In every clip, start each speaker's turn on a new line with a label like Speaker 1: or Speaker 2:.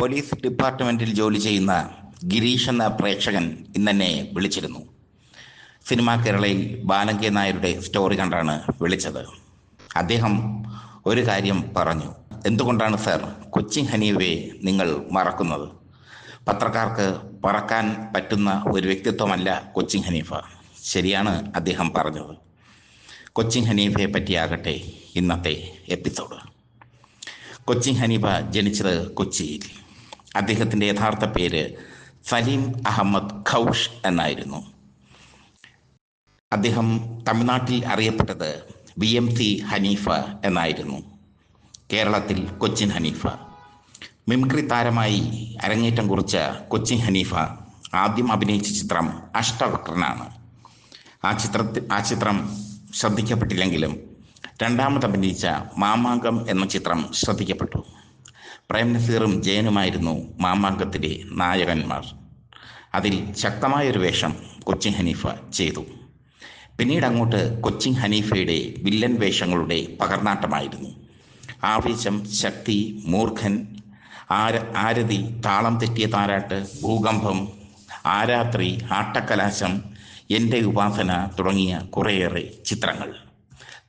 Speaker 1: Police ഡിപ്പാർട്ട്മെന്റിൽ ജോലി ചെയ്യുന്ന ഗിരീഷ് എന്ന പ്രേക്ഷകൻ ഇന്നെന്നെ വിളിച്ചിരുന്നു. സിനിമാ കേരളയിൽ ബാലങ്കെ നായരുടെ സ്റ്റോറി കണ്ടാണ് വിളിച്ചത്. അദ്ദേഹം ഒരു കാര്യം പറഞ്ഞു. എന്തുകൊണ്ടാണ് സർ കൊച്ചിൻ ഹനീവയെ നിങ്ങൾ മറക്കുന്നത്? പത്രക്കാർക്ക് പറക്കാൻ പറ്റുന്ന ഒരു വ്യക്തിത്വമല്ല കൊച്ചിൻ ഹനീഫ. ശരിയാണ് അദ്ദേഹം പറഞ്ഞത്. കൊച്ചിൻ ഹനീഫയെ പറ്റിയാകട്ടെ ഇന്നത്തെ എപ്പിസോഡ്. കൊച്ചിൻ ഹനീഫ ജനിച്ചത് കൊച്ചിയിൽ. അദ്ദേഹത്തിന്റെ യഥാർത്ഥ പേര് സലീം അഹമ്മദ് ഖൗഷ് എന്നായിരുന്നു. അദ്ദേഹം തമിഴ്നാട്ടിൽ അറിയപ്പെട്ടത് വി എം സി ഹനീഫ എന്നായിരുന്നു. കേരളത്തിൽ കൊച്ചിൻ ഹനീഫ. മിമിക്രി താരമായി അരങ്ങേറ്റം കുറിച്ച കൊച്ചിൻ ഹനീഫ ആദ്യം അഭിനയിച്ച ചിത്രം അഷ്ടവക്രനാണ്. ആ ചിത്രത്തിൽ ആ ചിത്രം ശ്രദ്ധിക്കപ്പെട്ടില്ലെങ്കിലും രണ്ടാമത് അഭിനയിച്ച മാമാങ്കം എന്ന ചിത്രം ശ്രദ്ധിക്കപ്പെട്ടു. പ്രേം നസീറും ജയനുമായിരുന്നു മാമാങ്കത്തിലെ നായകന്മാർ. അതിൽ ശക്തമായൊരു വേഷം കൊച്ചിൻ ഹനീഫ ചെയ്തു. പിന്നീട് അങ്ങോട്ട് കൊച്ചിൻ ഹനീഫയുടെ വില്ലൻ വേഷങ്ങളുടെ പകർനാട്ടമായിരുന്നു ആവേശം ശക്തി മൂർഖൻ ആര ആരതി താളം തെറ്റിയ താരാട്ട് ഭൂകമ്പം ആരാത്രി ആട്ടക്കലാശം എന്റെ ഉപാസന തുടങ്ങിയ കുറേയേറെ ചിത്രങ്ങൾ.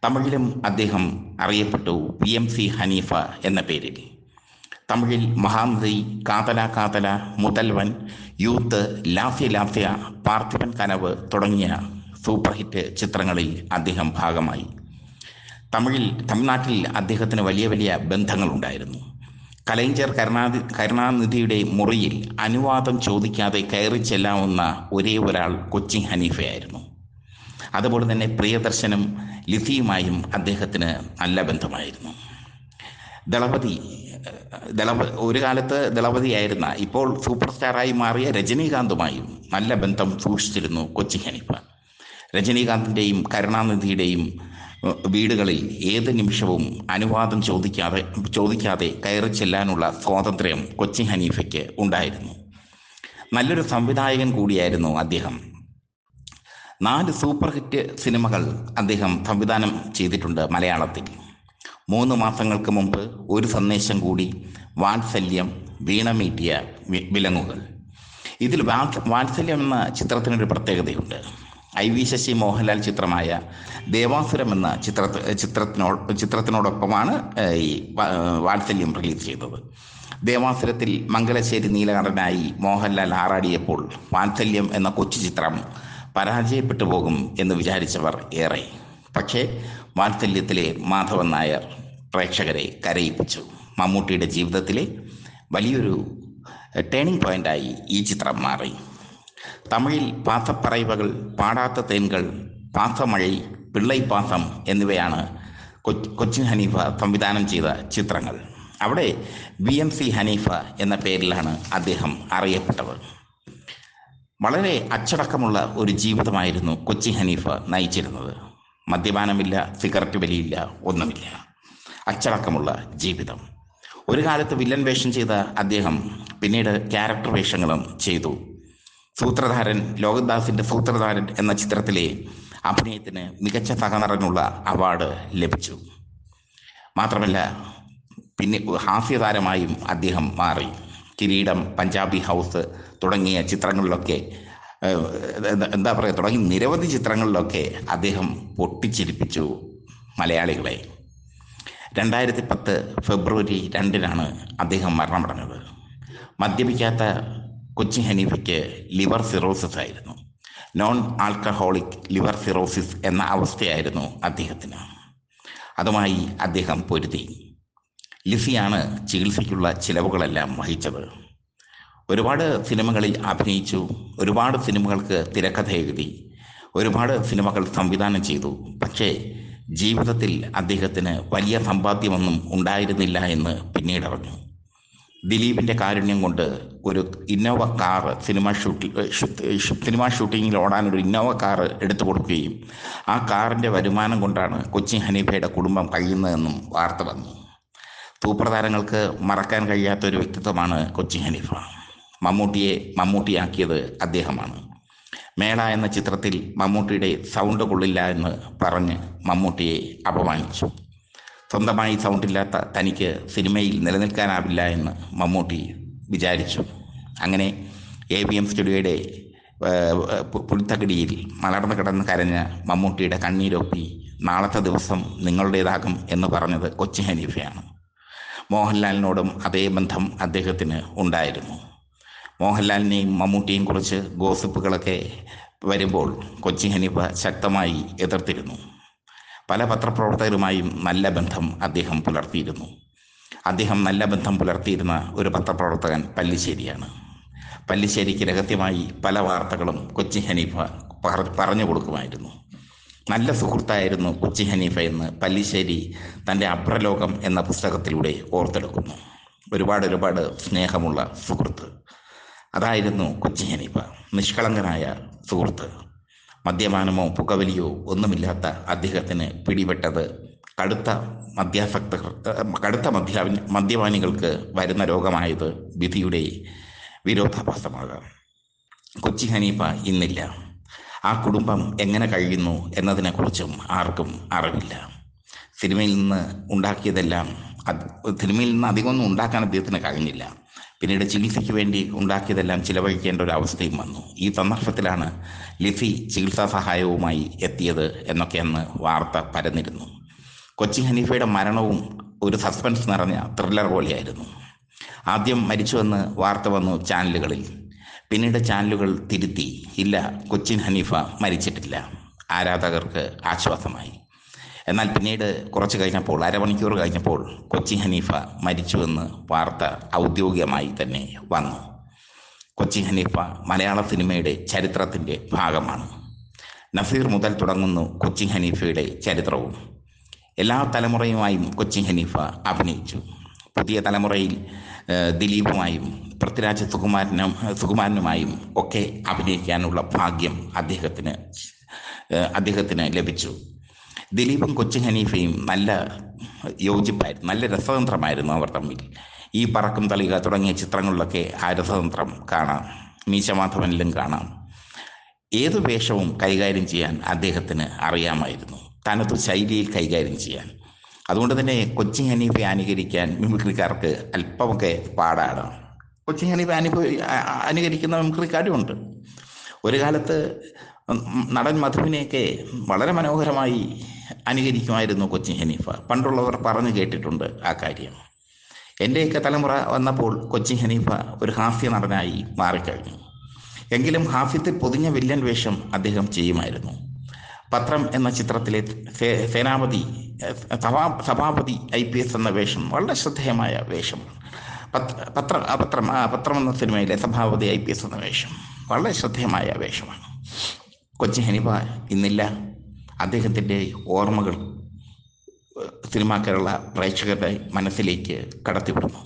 Speaker 1: തമിഴിലും അദ്ദേഹം അറിയപ്പെട്ടു വി എം സി ഹനീഫ എന്ന പേരിൽ. തമിഴിൽ മഹാനദി കാതല കാതല മുതൽവൻ യൂത്ത് ലാഫ്യ ലാഫ്യ പാർത്ഥിവൻ കനവ് തുടങ്ങിയ സൂപ്പർ ഹിറ്റ് ചിത്രങ്ങളിൽ അദ്ദേഹം ഭാഗമായി. തമിഴിൽ തമിഴ്നാട്ടിൽ അദ്ദേഹത്തിന് വലിയ വലിയ ബന്ധങ്ങളുണ്ടായിരുന്നു. കലൈഞ്ചർ കരുണാതി കരുണാനിധിയുടെ മുറിയിൽ അനുവാദം ചോദിക്കാതെ കയറി ചെല്ലാവുന്ന ഒരേ ഒരാൾ കൊച്ചി ഹനീഫയായിരുന്നു. അതുപോലെ തന്നെ പ്രിയദർശനും ലിസിയുമായും അദ്ദേഹത്തിന് നല്ല ബന്ധമായിരുന്നു. ദളപതി ദളപ ഒരു കാലത്ത് ദളപതിയായിരുന്ന ഇപ്പോൾ സൂപ്പർ സ്റ്റാറായി മാറിയ രജനീകാന്തുമായും നല്ല ബന്ധം സൂക്ഷിച്ചിരുന്നു കൊച്ചി ഹനീഫ. രജനീകാന്തിന്റെയും കരുണാനിധിയുടെയും വീടുകളിൽ ഏത് നിമിഷവും അനുവാദം ചോദിക്കാതെ ചോദിക്കാതെ കയറി ചെല്ലാനുള്ള സ്വാതന്ത്ര്യം കൊച്ചി ഹനീഫയ്ക്ക് ഉണ്ടായിരുന്നു. നല്ലൊരു സംവിധായകൻ കൂടിയായിരുന്നു അദ്ദേഹം. നാല് സൂപ്പർ ഹിറ്റ് സിനിമകൾ അദ്ദേഹം സംവിധാനം ചെയ്തിട്ടുണ്ട് മലയാളത്തിൽ. മൂന്ന് മാസങ്ങൾക്ക് മുമ്പ് ഒരു സന്ദേശം കൂടി വാത്സല്യം വീണമീട്ടിയ വിലങ്ങുകൾ. ഇതിൽ വാത്സല്യം എന്ന ചിത്രത്തിനൊരു പ്രത്യേകതയുണ്ട്. ഐ വി ശശി മോഹൻലാൽ ചിത്രമായ ദേവാസുരം എന്ന ചിത്ര ചിത്രത്തിനോ ചിത്രത്തിനോടൊപ്പമാണ് ഈ വാത്സല്യം റിലീസ് ചെയ്തത്. ദേവാസുരത്തിൽ മംഗലശ്ശേരി നീലകണ്ഠനായി മോഹൻലാൽ ആറാടിയപ്പോൾ വാത്സല്യം എന്ന കൊച്ചു ചിത്രം പരാജയപ്പെട്ടു പോകും എന്ന് വിചാരിച്ചവർ ഏറെ. പക്ഷേ വാത്സല്യത്തിലെ മാധവൻ നായർ പ്രേക്ഷകരെ കരയിപ്പിച്ചു. മമ്മൂട്ടിയുടെ ജീവിതത്തിലെ വലിയൊരു ടേണിംഗ് പോയിന്റായി ഈ ചിത്രം മാറി. തമിഴിൽ പാത്തപ്പറയവകൾ പാടാത്ത തേൻകൾ പാത്തമഴി പിള്ളൈ പാസം എന്നിവയാണ് കൊച്ചിൻ ഹനീഫ സംവിധാനം ചെയ്ത ചിത്രങ്ങൾ. അവിടെ വി എം സി ഹനീഫ എന്ന പേരിലാണ് അദ്ദേഹം അറിയപ്പെട്ടത്. വളരെ അച്ചടക്കമുള്ള ഒരു ജീവിതമായിരുന്നു കൊച്ചി ഹനീഫ നയിച്ചിരുന്നത്. മദ്യപാനമില്ല സിഗരറ്റ് വലിയില്ല ഒന്നുമില്ല. അച്ചടക്കമുള്ള ജീവിതം. ഒരു കാലത്ത് വില്ലൻ വേഷം ചെയ്ത അദ്ദേഹം പിന്നീട് ക്യാരക്ടർ വേഷങ്ങളും ചെയ്തു. സൂത്രധാരൻ ലോകദാസിന്റെ സൂത്രധാരൻ എന്ന ചിത്രത്തിലെ അഭിനയത്തിന് മികച്ച സഹനടനുള്ള അവാർഡ് ലഭിച്ചു. മാത്രമല്ല പിന്നെ ഹാസ്യതാരമായും അദ്ദേഹം മാറി. കിരീടം പഞ്ചാബി ഹൗസ് തുടങ്ങിയ ചിത്രങ്ങളിലൊക്കെ എന്താ പറയുക തുടങ്ങി നിരവധി ചിത്രങ്ങളിലൊക്കെ അദ്ദേഹം പൊട്ടിച്ചിരിപ്പിച്ചു മലയാളികളെ. രണ്ടായിരത്തി പത്ത് ഫെബ്രുവരി രണ്ടിനാണ് അദ്ദേഹം മരണമടഞ്ഞത്. മദ്യപിക്കാത്ത കൊച്ചി ഹനീഫയ്ക്ക് ലിവർ സിറോസിസ് ആയിരുന്നു. നോൺ ആൽക്കഹോളിക് ലിവർ സിറോസിസ് എന്ന അവസ്ഥയായിരുന്നു അദ്ദേഹത്തിന്. അതുമായി അദ്ദേഹം പൊരുതി. ലിസിയാണ് ചികിത്സയ്ക്കുള്ള ചിലവുകളെല്ലാം വഹിച്ചത്. ഒരുപാട് സിനിമകളിൽ അഭിനയിച്ചു ഒരുപാട് സിനിമകൾക്ക് തിരക്കഥ എഴുതി ഒരുപാട് സിനിമകൾ സംവിധാനം ചെയ്തു. പക്ഷേ ജീവിതത്തിൽ അദ്ദേഹത്തിന് വലിയ സമ്പാദ്യമൊന്നും ഉണ്ടായിരുന്നില്ല എന്ന് പിന്നീട് അറിഞ്ഞു. ദിലീപിന്റെ കാരുണ്യം കൊണ്ട് ഒരു Innova car cinema shooting cinema ഷൂട്ടിങ്ങിൽ ഓടാനൊരു ഇന്നോവ കാർ എടുത്തു കൊടുക്കുകയും ആ കാറിന്റെ വരുമാനം കൊണ്ടാണ് കൊച്ചി ഹനീഫയുടെ കുടുംബം കഴിയുന്നതെന്നും വാർത്ത വന്നു. സൂപ്രതാരങ്ങൾക്ക് മറക്കാൻ കഴിയാത്ത ഒരു വ്യക്തിത്വമാണ് കൊച്ചി ഹനീഫ. മമ്മൂട്ടിയെ മമ്മൂട്ടിയാക്കിയത് അദ്ദേഹമാണ്. മേള എന്ന ചിത്രത്തിൽ മമ്മൂട്ടിയുടെ സൗണ്ട് കൊള്ളില്ല എന്ന് പറഞ്ഞ് മമ്മൂട്ടിയെ അപമാനിച്ചു. സ്വന്തമായി സൗണ്ടില്ലാത്ത തനിക്ക് സിനിമയിൽ നിലനിൽക്കാനാവില്ല എന്ന് മമ്മൂട്ടി വിചാരിച്ചു. അങ്ങനെ എ ബി എം സ്റ്റുഡിയോയുടെ പുൽത്തകിടിയിൽ മലർന്നു കിടന്ന് കരഞ്ഞ മമ്മൂട്ടിയുടെ കണ്ണീരൊപ്പി നാളത്തെ ദിവസം നിങ്ങളുടേതാകും എന്ന് പറഞ്ഞത് കൊച്ചി ഹനീഫയാണ്. മോഹൻലാലിനോടും അതേ ബന്ധം അദ്ദേഹത്തിന് ഉണ്ടായിരുന്നു. മോഹൻലാലിനെയും മമ്മൂട്ടിയെയും കുറിച്ച് ഗോസിപ്പുകളൊക്കെ വരുമ്പോൾ കൊച്ചി ഹനീഫ ശക്തമായി എതിർത്തിരുന്നു. പല പത്രപ്രവർത്തകരുമായും നല്ല ബന്ധം അദ്ദേഹം പുലർത്തിയിരുന്നു. അദ്ദേഹം നല്ല ബന്ധം പുലർത്തിയിരുന്ന ഒരു പത്രപ്രവർത്തകൻ പല്ലിശ്ശേരിയാണ്. പല്ലിശ്ശേരിക്ക് രഹസ്യമായി പല വാർത്തകളും കൊച്ചി ഹനീഫ പറഞ്ഞു കൊടുക്കുമായിരുന്നു. നല്ല സുഹൃത്തായിരുന്നു കൊച്ചി ഹനീഫ എന്ന് പല്ലിശ്ശേരി തന്റെ അപ്രലോകം എന്ന പുസ്തകത്തിലൂടെ ഓർത്തെടുക്കുന്നു. ഒരുപാട് ഒരുപാട് സ്നേഹമുള്ള സുഹൃത്ത്. അതായിരുന്നു കൊച്ചി ഹനീഫ. നിഷ്കളങ്കനായ സുഹൃത്ത്. മദ്യപാനമോ പുകവലിയോ ഒന്നുമില്ലാത്ത അദ്ദേഹത്തിന് പിടിപെട്ടത് കടുത്ത മദ്യാസക്ത കടുത്ത മദ്യ മദ്യപാനികൾക്ക് വരുന്ന രോഗമായത് വിധിയുടെ വിരോധാഭാസമാകാം. കൊച്ചി ഹനീഫ ഇന്നില്ല. ആ കുടുംബം എങ്ങനെ കഴിയുന്നു എന്നതിനെക്കുറിച്ചും ആർക്കും അറിവില്ല. സിനിമയിൽ നിന്ന് ഉണ്ടാക്കിയതെല്ലാം സിനിമയിൽ നിന്ന് അധികമൊന്നും ഉണ്ടാക്കാൻ അദ്ദേഹത്തിന് കഴിഞ്ഞില്ല. പിന്നീട് ചികിത്സയ്ക്ക് വേണ്ടി ഉണ്ടാക്കിയതെല്ലാം ചിലവഴിക്കേണ്ട ഒരു അവസ്ഥയും വന്നു. ഈ സന്ദർഭത്തിലാണ് ലിസി ചികിത്സാ സഹായവുമായി എത്തിയത് എന്നൊക്കെ അന്ന് വാർത്ത പരന്നിരുന്നു. കൊച്ചി ഹനീഫയുടെ മരണവും ഒരു സസ്പെൻസ് നിറഞ്ഞ ത്രില്ലർ പോലെയായിരുന്നു. ആദ്യം മരിച്ചുവെന്ന് വാർത്ത വന്നു ചാനലുകളിൽ. പിന്നീട് ചാനലുകൾ തിരുത്തി. ഇല്ല കൊച്ചിൻ ഹനീഫ മരിച്ചിട്ടില്ല. ആരാധകർക്ക് ആശ്വാസമായി. എന്നാൽ പിന്നീട് കുറച്ച് കഴിഞ്ഞപ്പോൾ അരമണിക്കൂർ കഴിഞ്ഞപ്പോൾ കൊച്ചി ഹനീഫ മരിച്ചുവെന്ന് വാർത്ത ഔദ്യോഗികമായി തന്നെ വന്നു. കൊച്ചി ഹനീഫ മലയാള സിനിമയുടെ ചരിത്രത്തിന്റെ ഭാഗമാണ്. നസീർ മുതൽ തുടങ്ങുന്നു കൊച്ചി ഹനീഫയുടെ ചരിത്രവും. എല്ലാ തലമുറയുമായും കൊച്ചി ഹനീഫ അഭിനയിച്ചു. പുതിയ തലമുറയിൽ ദിലീപുമായും പൃഥ്വിരാജ് സുകുമാരനും സുകുമാരനുമായും ഒക്കെ അഭിനയിക്കാനുള്ള ഭാഗ്യം അദ്ദേഹത്തിന് അദ്ദേഹത്തിന് ലഭിച്ചു. ദിലീപും കൊച്ചു ഹനീഫയും നല്ല യോജിപ്പായിരുന്നു നല്ല രസതന്ത്രമായിരുന്നു അവർ തമ്മിൽ. ഈ പറക്കും തളിക തുടങ്ങിയ ചിത്രങ്ങളിലൊക്കെ ആ രസതന്ത്രം കാണാം മീശമാധവനിലും കാണാം. ഏതു വേഷവും കൈകാര്യം ചെയ്യാൻ അദ്ദേഹത്തിന് അറിയാമായിരുന്നു തനതു ശൈലിയിൽ കൈകാര്യം ചെയ്യാൻ. അതുകൊണ്ട് തന്നെ കൊച്ചി ഹനീഫെ അനുകരിക്കാൻ മിമിക്രിക്കാർക്ക് അല്പമൊക്കെ പാടാണ്. കൊച്ചി ഹനീഫെ അനുഭവ അനുകരിക്കുന്ന മിമിക്രിക്കാരും ഉണ്ട്. ഒരു കാലത്ത് നടൻ മധുവിനെയൊക്കെ വളരെ മനോഹരമായി അനുകരിക്കുമായിരുന്നു കൊച്ചിൻ ഹനീഫ. പണ്ടുള്ളവർ പറഞ്ഞു കേട്ടിട്ടുണ്ട് ആ കാര്യം. എന്റെയൊക്കെ തലമുറ വന്നപ്പോൾ കൊച്ചിൻ ഹനീഫ ഒരു ഹാസ്യ നടനായി മാറിക്കഴിഞ്ഞു. എങ്കിലും ഹാസ്യത്തിൽ പൊതിഞ്ഞ വില്ലൻ വേഷം അദ്ദേഹം ചെയ്യുമായിരുന്നു. പത്രം എന്ന ചിത്രത്തിലെ സേനാപതി സഭാ സഭാപതി ഐ പി എസ് എന്ന വേഷം വളരെ ശ്രദ്ധേയമായ വേഷമാണ് പത്ര പത്ര പത്രം എന്ന സിനിമയിലെ സഭാപതി ഐ പി എസ് എന്ന വേഷം വളരെ ശ്രദ്ധേയമായ വേഷമാണ്. കൊച്ചി ഹനിഫ ഇന്നില്ല. അദ്ദേഹത്തിന്റെ ഓർമ്മകൾ സിനിമാ കേരള പ്രേക്ഷകരുടെ മനസ്സിലേക്ക് കടത്തിവിടുന്നു.